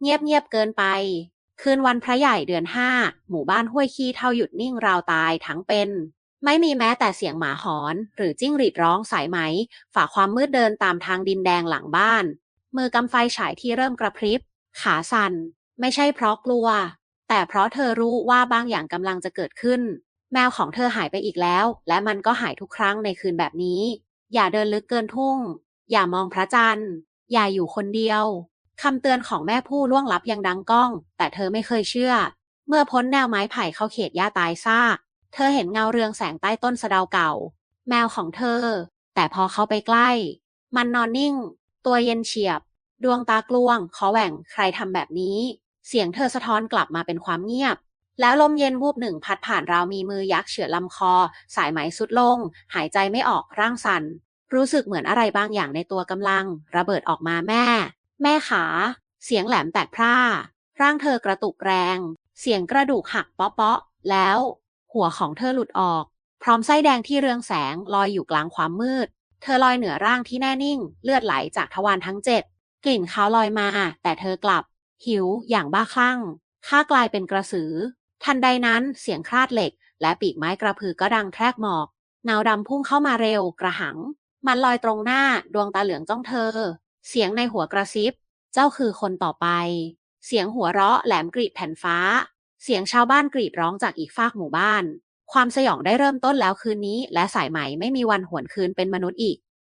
เงียบๆเกินไป คืนวันพระใหญ่เดือนห้า หมู่บ้านห้วยขี้เท่าหยุดนิ่งราวตายทั้งเป็น ไม่มีแม้แต่เสียงหมาหอน หรือจิ้งหรีดร้องสายไหม ฝ่าความมืดเดินตามทางดินแดงหลังบ้าน มือกำไฟฉายที่เริ่มกระพริบ ขาสั่น ไม่ใช่เพราะกลัว แต่เพราะเธอรู้ว่าบางอย่างกำลังจะเกิดขึ้น แมวของเธอหายไปอีกแล้ว และมันก็หายทุกครั้งในคืนแบบนี้ อย่าเดินลึกเกินทุ่ง อย่ามองพระจันทร์ อย่าอยู่คนเดียว คำเตือนของแม่ผู้ล่วงลับยังดังก้อง แต่เธอไม่เคยเชื่อ เมื่อพ้นแนวไม้ไผ่เข้าเขตหญ้าตายซากเธอเห็นเงาเรืองแสงใต้ต้นสะเดาเก่า แมวของเธอ แต่พอเข้าไปใกล้ มันนอนนิ่ง ตัวเย็นเฉียบ ดวงตากลวงขอแหว่งใครทำแบบนี้ เสียงเธอสะท้อนกลับมาเป็นความเงียบ แล้วลมเย็นวูบหนึ่งพัดผ่านราวมีมือยักษ์เฉือนลำคอ สายไหมสุดลง หายใจไม่ออกร่างสัน่นรู้สึกเหมือนอะไรบางอย่างในตัวกำลัง ระเบิดออกมาแม่ แม่ขา เสียงแหลมแตกพร่า ร่างเธอกระตุกแรง เสียงกระดูกหักเปาะๆแล้ว หัวของเธอหลุดออก พร้อมไส้แดงที่เรืองแสงลอยอยู่กลางความมืด เธอลอยเหนือร่างที่แน่นิ่ง เลือดไหลจากทวารทั้งเจ็ดกลิ่นเขาลอยมา แต่เธอกลับ หิวอย่างบ้าคลั่งข้ากลายเป็นกระสือ ทันใดนั้นเสียงคราดเหล็ก และปีกไม้กระพือก็ดังแทรกหมอกเงาดำพุ่งเข้ามาเร็วกระหัง มันลอยตรงหน้าดวงตาเหลืองจ้องเธอ เสียงในหัวกระซิบ เจ้าคือคนต่อไป เสียงหัวเราะแหลมกรีดแผ่นฟ้า เสียงชาวบ้านกรีดร้องจากอีกฟากหมู่บ้าน ความสยองได้เริ่มต้นแล้วคืนนี้ และสายไหมไม่มีวันหวนคืนเป็นมนุษย์อีก